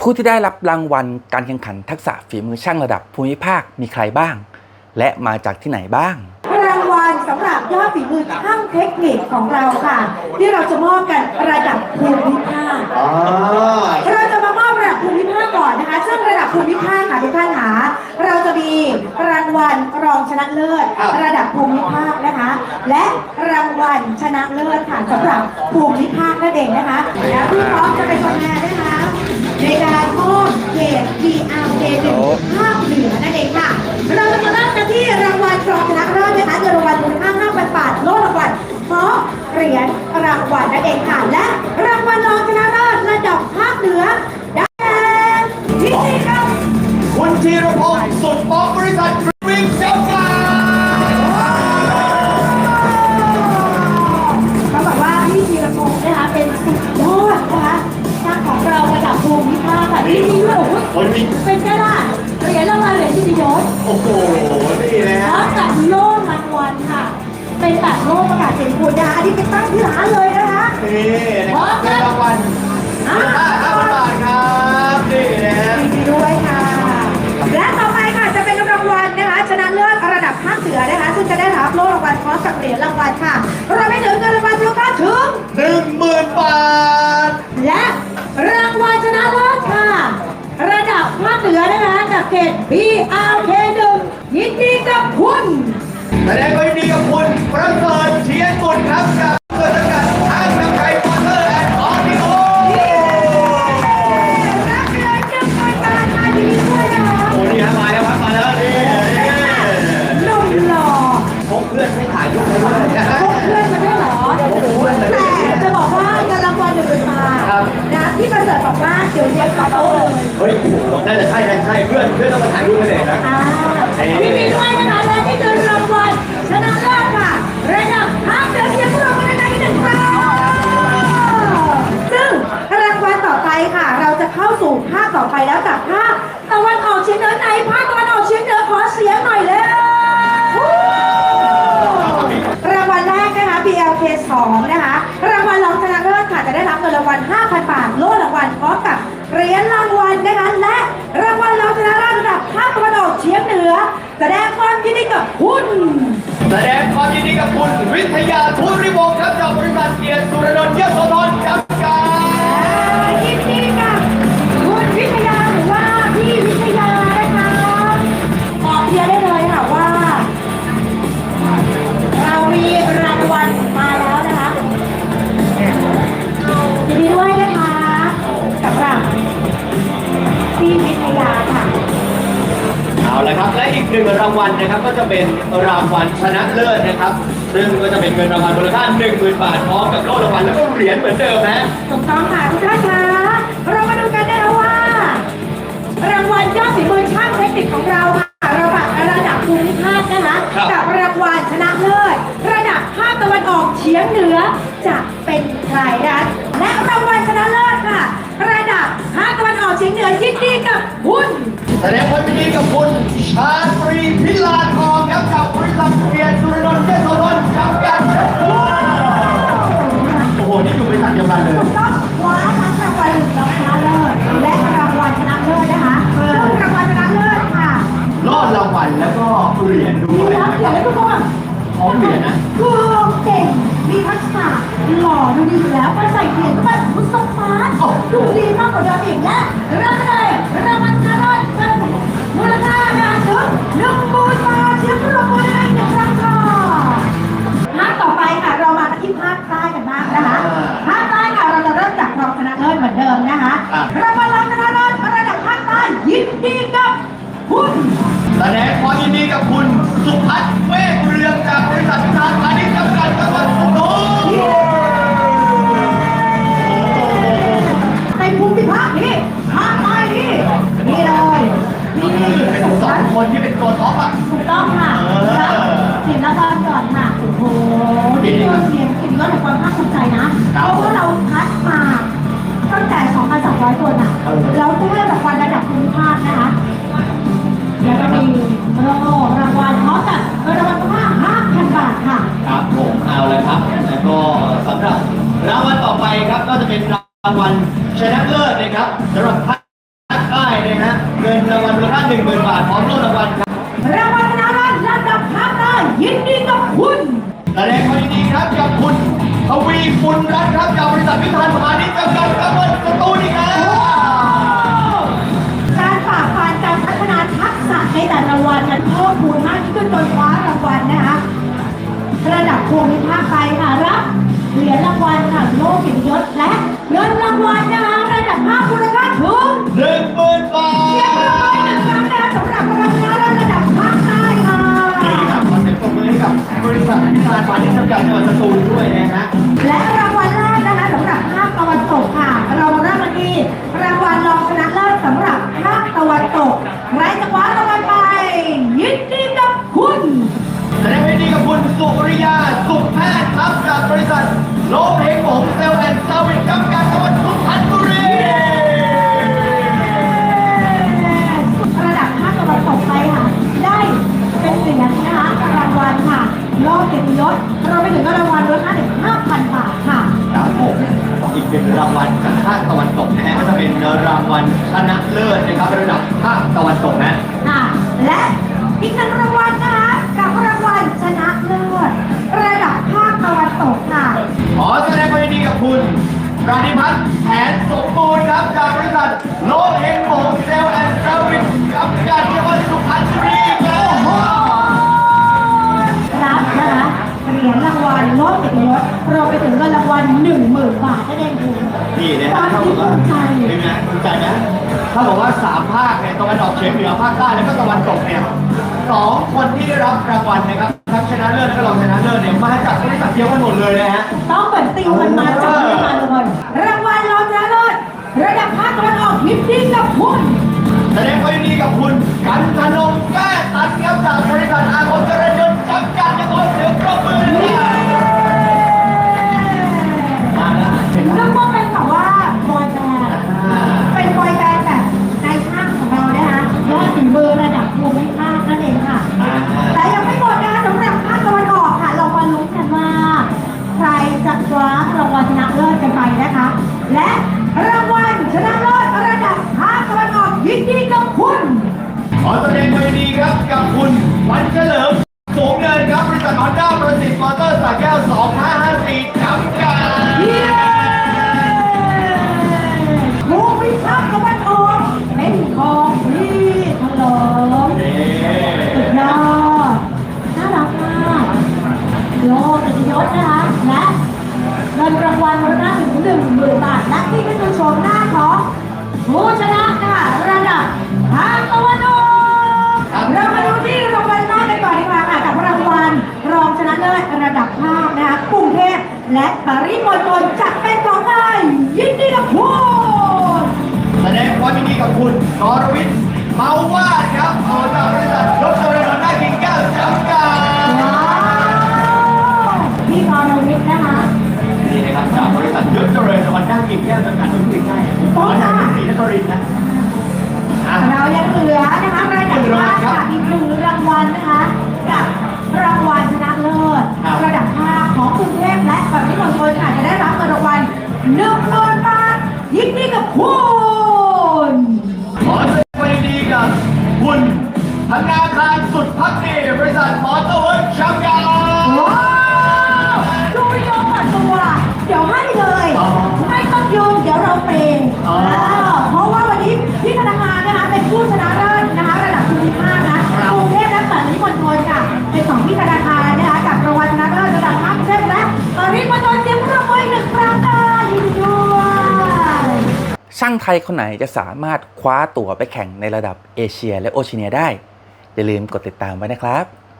ผู้ที่ได้รับรางวัลการแข่งขันทักษะฝีมือช่างระดับภูมิภาคมีใครบ้าง และมาจากที่ไหนบ้าง รางวัลสำหรับยอดฝีมือช่างเทคนิคของเราค่ะ ที่เราจะมอบกันระดับภูมิภาคอ่าเราจะมามอบระดับภูมิภาคก่อนนะคะ ซึ่งระดับภูมิภาคค่ะทุกท่านค่ะเราจะมีรางวัลรองชนะเลิศ ระดับภูมิภาคนะคะ และรางวัลชนะเลิศค่ะสำหรับภูมิภาคนั่นเองนะคะและพี่พร้อมจะเป็นตัวแทนนะคะ ในการมอบเขต PR เดหนึ่งภาคเหนือนั่นเองค่ะ เราจะมาเริ่มกันที่รางวัลรองชนะเลิศนะคะเงินรางวัลมูลค่า5,000บาทโล่รางวัลพร้อเหรียญรางวัลนั่นเองค่ะ และรางวัลรองชนะเลิศระดับภาคเหนือได้แก่พิธีกรรมคุณธีรพงศ์สุดป๊อกบริษัท นะคะนี่นะครับเงินรางวัลมูลค่า5,000บาทครับนี่นะยินดีด้วยค่ะ และต่อไปค่ะจะเป็นรางวัลนะคะ ชนะเลิศระดับภาคเหนือนะคะ ซึ่งจะได้รับโล่รางวัลพร้อมกับเหรียญรางวัลค่ะเราไม่ถึงเงินรางวัลมูลค่าถึง หนึ่งหมื่นบาท และรางวัลชนะเลิศค่ะ ระดับภาคเหนือนะคะจากเขต BRK 1ยินดีกับคุณแสดงคว ต้องมาถ่ายรูปให้เลยนะอ่ายินดีด้วยนะคะและนี่คือรางวัลชนะเลิศค่ะระดับภาเดือเสียงปรบมือในที่หนึ่งครั้งซึ่งรางวัลต่อไปค่ะ เราจะเข้าสู่ภาคต่อไปแล้วจากภาคตะวันออกเฉียงเหนือในภาคตะวันออกเฉียงเหนือขอเสียงหน่อยเลย ดีกับคุณ แสดงความยินดีกับคุณวิทยาทุริวงศ์ครับจากบริษัทเกียรติสุรนนท์เยี่ยมสธร หนึ่งรางวัลนะครับก็จะเป็นรางวัลชนะเลิศนะครับ ซึ่งก็จะเป็นเงินรางวัลมูลค่า10,000 บาทพร้อมกับโล่รางวัลแล้วก็เหรียญเหมือนเดิมนะถูกต้องค่ะทุกท่านคะเรามาดูกันได้แล้วว่า รางวัลยอดฝีมือช่างเทคนิคของเราค่ะระดับระดับภูมิภาคนะคะครับกับรางวัลชนะเลิศระดับภาคตะวันออกเฉียงเหนือจะเป็นใครนะและรางวัลชนะเลิศค่ะ ระดับภาคตะวันออกเฉียงเหนือยินดีกับคุณ แสดงความยินดีกับคุณชาตรีพิลาทองครับจากบริษัทเกียรติสุรดลเยโสธรจำกัดโอ้โห นี่อยู่บริษัทเดียวกันเลย ถูกต้องคว้าทั้งรางวัลรองชนะเลิศและรางวัลชนะเลิศนะคะซึ่งรางวัลชนะเลิศค่ะรอดรางวัลแล้วก็เหรียญด้มีวยรับเกียรติและทุกคนพร้อมเหรียญนะ คือเก่ง มีทักษะหล่อดูดีอยู่แล้วไปใส่เหรียญก็แบบมุสฟาร์ดูดีมากกว่าเดิมอีกและเริ่มเลยรางวัลชนะเลิศ รับรางวัลต่อไปครับก็จะเป็นรางวัลชนะเลิศนะครับสำหรับงินรางวัลมูลค่า10,000บาทพร้อมโล่รางวัลครับรางวัลชนะเลิศระดับภาคใต้ยินดีกับคุณแสดงความยินดีครับกับคุณทวีปุณรัตน์ครับจากบริษัทพิธานพาณิชย์จำกัดครับบนสตูดิครับการฝ่าฟันการพัฒนาทักษะในแต่ละวันนั้นเพิ่มพูนมากขึ้นจนคว้ารางวัลนะคะระดับภูมิภาคไปค่ะรับเหรียญรางวัลค่ะโลกเกียรติยศและ เงินรางวัลนะคะระดับภาคมูลค่าถึงหนึ่งหมื่นบาเรียบร้อยหนึ่งทครั้งนะคะสำหรับรางวัลระดับภาคใต้ค่ะนี่ครับขอเสียงปรบมือให้กับบริษัทพิธานพาณิชย์จำกัดจังหวัดสตูลด้วยนะฮะและรางวัลแรกนะคะสำหรับภาคตะวันตกค่ะเรามาเริ่มกันที่รางวัลรองชนะเลิศสำหรับภาคตะวันตกใครจะคว้ารางวัลไปยินดีกับคุณแสดงความยินดีกับคุณสุริยา สุขแพทย์ครับจากบริษัทโลเพงผมเซลล์แอนด์เซอร์วิสจำกั ค่ะโลกเกียรติยศเราไปถึงก็รางวัลมูลค่าถึง5,000 บาทค่ะ ครับผมอีกเป็นรางวัลจากภาคตะวันตกนะฮะก็จะเป็นรางวัลชนะเลิศนะครับระดับภาคตะวันตกนะ ค่ะ และอีกหนึ่งรางวัลนะคะกับรางวัลชนะเลิศระดับภาคตะวันตกค่ะขอแสดงความยินดีกับคุณปราณิพัฒน์แผนสมบูรณ์ครับจากบริษัทโลเฮงโมเซลแอนด์เซอร์วิสจำกัดจังหวัดสุพร เหรียญรางวัลโลกเกียรติยศเราไปถึงเงินรางวัล1 0,000บาทนั่นเองคุณนี่นะคครัวาบมถ้าที่บอกภูว่ามิใจ เป็นไงภูมิใจไหมถ้าบอกว่าสามภาคเนี่ยตะวันออกเฉียงเหนือภาคใต้แล้วก็ตะวันตกเนี่ยสองคนที่ได้รับรางวัลนะครับทั้งชนะเลิศและก็รองชนะเลิศเนี่ยมาจากบริษัทเดียวกันหมดเลยนะฮะ ต้องเหมือนติวมันมาจากที่มาเลยรางวัลรองชนะเลิศระดับภาคตะวันออกยินดีกับคุณ แสดงความยินดีกับคุณกันธนงแก้ตันครับจากบริษัทอาคม กเกียรติยศนะคะและเงินรางวัลมูลค่าถึงหนึ่งหมื่นบาทและที่เป็นตัวโฉมหน้าของผู้ชนะค่ะระดับภาคตะวันออกเรามาดูที่รางวัลแรกกันก่อนดีกว่าค่ะกับรางวัลรองชนะเลิศระดับภาคนะคะกรุงเทพและปริมณฑลจะเป็นของใครยินดีกับคุณแสดงความยินดีกับคุณกรวิทย์เมาวาดครับเอาจากบริษัทรถเจริญฮอนด้ากิ่งแก้วจำกัด นี่นะครับจากบริษัทยศเจริญฮอนด้ากิ่งแก้วจำกัดทุนกิ่งใกล้ฮอนด้าศรีนครินทร์นะอะ เรายังเหลือนะคะรายการภาคค่ะอีกหนึ่งรางวัลนะคะกับรางวัลชนะเลิศระดับภาคของกรุงเทพและปริมณฑลค่ะจะได้รับเงินรางวัลหนึ่งหมื่นบาทยินดีกับคุณ ช่างไทยคนไหนจะสามารถคว้าตั๋วไปแข่งในระดับเอเชียและโอเชียเนียได้ อย่าลืมกดติดตามไว้นะครับ